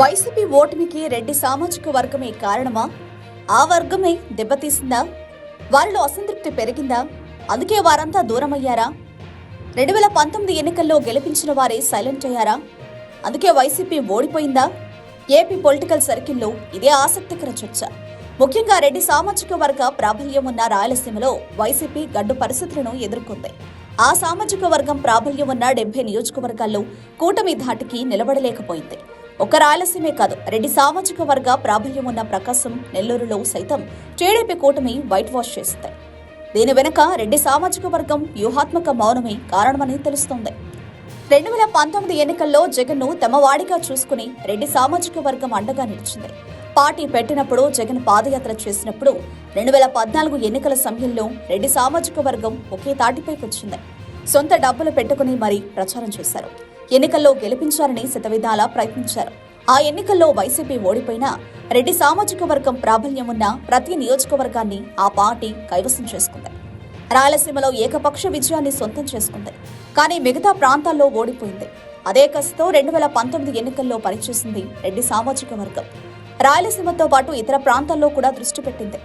YCP ఓటమికి రెడ్డి సామాజిక వర్గమే కారణమా? ఆ వర్గమే దెబ్బతీసిందా? వారిలో అసంతృప్తి పెరిగిందా? అందుకే వారంతా దూరమయ్యారా? రెండు వేల పంతొమ్మిది ఎన్నికల్లో గెలిపించిన వారే సైలెంట్ అయ్యారా? అందుకే వైసీపీ ఓడిపోయిందా? ఏపీ పొలిటికల్ సర్కిల్లో ఇదే ఆసక్తికర చర్చ. ముఖ్యంగా రెడ్డి సామాజిక వర్గ ప్రాబల్యం ఉన్న రాయలసీమలో వైసీపీ గడ్డు పరిస్థితులను ఎదుర్కొంది. ఆ సామాజిక వర్గం ప్రాబల్యం ఉన్న డెబ్బై నియోజకవర్గాల్లో కూటమి ధాటికి నిలబడలేకపోయింది. ఒక్క రాయలసీమే కాదు రెడ్డి సామాజిక వర్గ ప్రాబల్యం ఉన్న ప్రకాశం నెల్లూరులో సైతం టీడీపీ కూటమి వైట్ వాష్ చేస్తాయి దీని వెనుక రెడ్డి సామాజిక వర్గం వ్యూహాత్మక మౌనమే కారణమని తెలుస్తోంది. రెండు వేల పంతొమ్మిది ఎన్నికల్లో జగన్ను తమ వాడిగా చూసుకుని రెడ్డి సామాజిక వర్గం అండగా నిలిచింది. పార్టీ పెట్టినప్పుడు జగన్ పాదయాత్ర చేసినప్పుడు రెండు వేల పద్నాలుగు ఎన్నికల సమయంలో రెడ్డి సామాజిక వర్గం ఒకే తాటిపైకి వచ్చింది సొంత డబ్బులు పెట్టుకుని మరీ ప్రచారం చేశారు. ఎన్నికల్లో గెలిపించాలని శతవిధాలా ప్రయత్నించారు. ఆ ఎన్నికల్లో వైసీపీ ఓడిపోయినా రెడ్డి సామాజిక వర్గం ప్రాబల్యం ఉన్న ప్రతి నియోజకవర్గాన్ని ఆ పార్టీ కైవసం చేసుకుంది. రాయలసీమలో ఏకపక్ష విజయాన్ని సొంతం చేసుకుంది. కానీ మిగతా ప్రాంతాల్లో ఓడిపోయింది. అదే కసితో రెండు వేల పంతొమ్మిది ఎన్నికల్లో పనిచేసింది రెడ్డి సామాజిక వర్గం. రాయలసీమతో పాటు ఇతర ప్రాంతాల్లో కూడా దృష్టి పెట్టింది.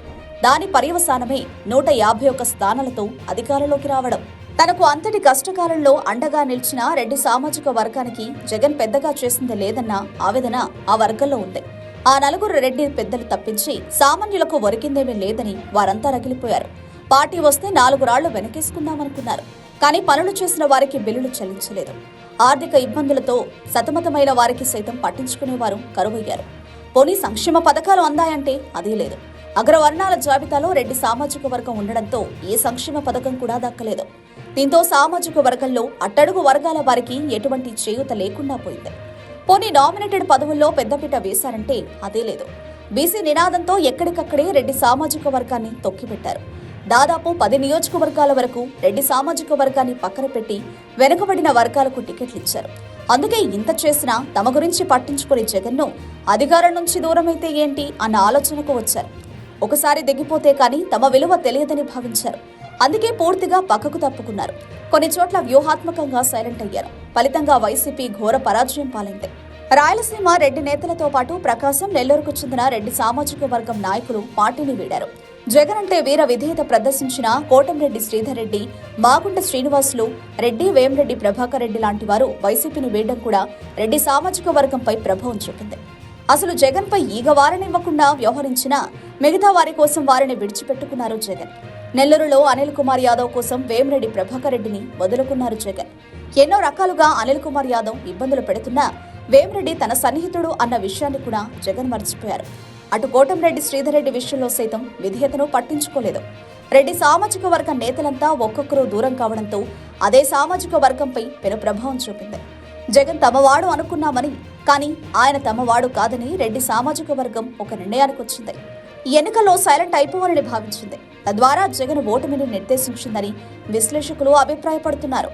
దాని పర్యవసానమే నూట యాభై ఒక్క స్థానాలతో అధికారంలోకి రావడం. తనకు అంతటి కష్టకాలంలో అండగా నిలిచిన రెడ్డి సామాజిక వర్గానికి జగన్ పెద్దగా చేసింది లేదన్న ఆవేదన ఆ వర్గంలో ఉంది. ఆ నలుగురు రెడ్డి పెద్దలు తప్పించి సామాన్యులకు ఒరికిందేమీ లేదని వారంతా రగిలిపోయారు. పార్టీ వస్తే నాలుగు రాళ్ళు వెనకేసుకుందామనుకున్నారు. కానీ పనులు చేసిన వారికి బిల్లులు చెల్లించలేదు. ఆర్థిక ఇబ్బందులతో సతమతమైన వారికి సైతం పట్టించుకునేవారు కరువయ్యారు. పోనీ సంక్షేమ పథకాలు అందాయంటే అదీ లేదు. అగ్రవర్ణాల జాబితాలో రెడ్డి సామాజిక వర్గం ఉండడంతో ఏ సంక్షేమ పథకం కూడా దక్కలేదు. దీంతో సామాజిక వర్గంలో అట్టడుగు వర్గాల వారికి ఎటువంటి చేయూత లేకుండా పోయింది. పోనీ నామినేటెడ్ పదవుల్లో పెద్దపీట వేశారంటే అదే లేదు. బీసీ నినాదంతో ఎక్కడికక్కడే రెడ్డి సామాజిక వర్గాన్ని తొక్కిపెట్టారు. దాదాపు పది నియోజకవర్గాల వరకు రెడ్డి సామాజిక వర్గాన్ని పక్కన పెట్టి వెనుకబడిన వర్గాలకు టికెట్లు ఇచ్చారు అందుకే ఇంత చేసినా తమ గురించి పట్టించుకునే జగన్ను అధికారం నుంచి దూరమైతే ఏంటి అన్న ఆలోచనకు వచ్చారు. ఒకసారి దిగిపోతే కానీ తమ విలువ తెలియదని భావించారు. అందుకే పూర్తిగా పక్కకు తప్పుకున్నారు. కొన్ని చోట్ల వ్యూహాత్మకంగా సైలెంట్ అయ్యారు. ఫలితంగా వైసీపీ ఘోర పరాజయం పాలైంది. రాయలసీమ రెడ్డి నేతలతో పాటు ప్రకాశం నెల్లూరుకు చెందిన రెడ్డి సామాజిక వర్గం నాయకులు పార్టీని వీడారు. జగన్ అంటే వీర విధేయత ప్రదర్శించిన కోటంరెడ్డి శ్రీధర్ రెడ్డి మాగుంట శ్రీనివాసులు రెడ్డి వేమరెడ్డి ప్రభాకర్ రెడ్డి లాంటి వారు వైసీపీని వేయడం కూడా రెడ్డి సామాజిక వర్గంపై ప్రభావం చూపింది. అసలు జగన్పై ఈగ వారనివ్వకుండా వ్యవహరించిన మిగతా వారి కోసం వారిని విడిచిపెట్టుకున్నారు జగన్. నెల్లూరులో అనిల్ కుమార్ యాదవ్ కోసం వేమిరెడ్డి ప్రభాకర్ రెడ్డిని వదులుకున్నారు జగన్. ఎన్నో రకాలుగా అనిల్ కుమార్ యాదవ్ ఇబ్బందులు పెడుతున్నా వేమిరెడ్డి తన సన్నిహితుడు అన్న విషయాన్ని కూడా జగన్ మర్చిపోయారు. అటు కోటంరెడ్డి శ్రీధర్రెడ్డి విషయంలో సైతం విధేయతను పట్టించుకోలేదు. రెడ్డి సామాజిక వర్గ నేతలంతా ఒక్కొక్కరు దూరం కావడంతో అదే సామాజిక వర్గంపై పెను ప్రభావం చూపింది. జగన్ తమవాడు అనుకున్నామని కానీ ఆయన తమవాడు కాదని రెడ్డి సామాజిక వర్గం ఒక నిర్ణయానికి వచ్చింది. ఎన్నికల్లో సైలెంట్ అయిపోవాలని భావించింది. తద్వారా జగన్ ఓటమిని నిర్దేశించిందని విశ్లేషకులు అభిప్రాయపడుతున్నారు.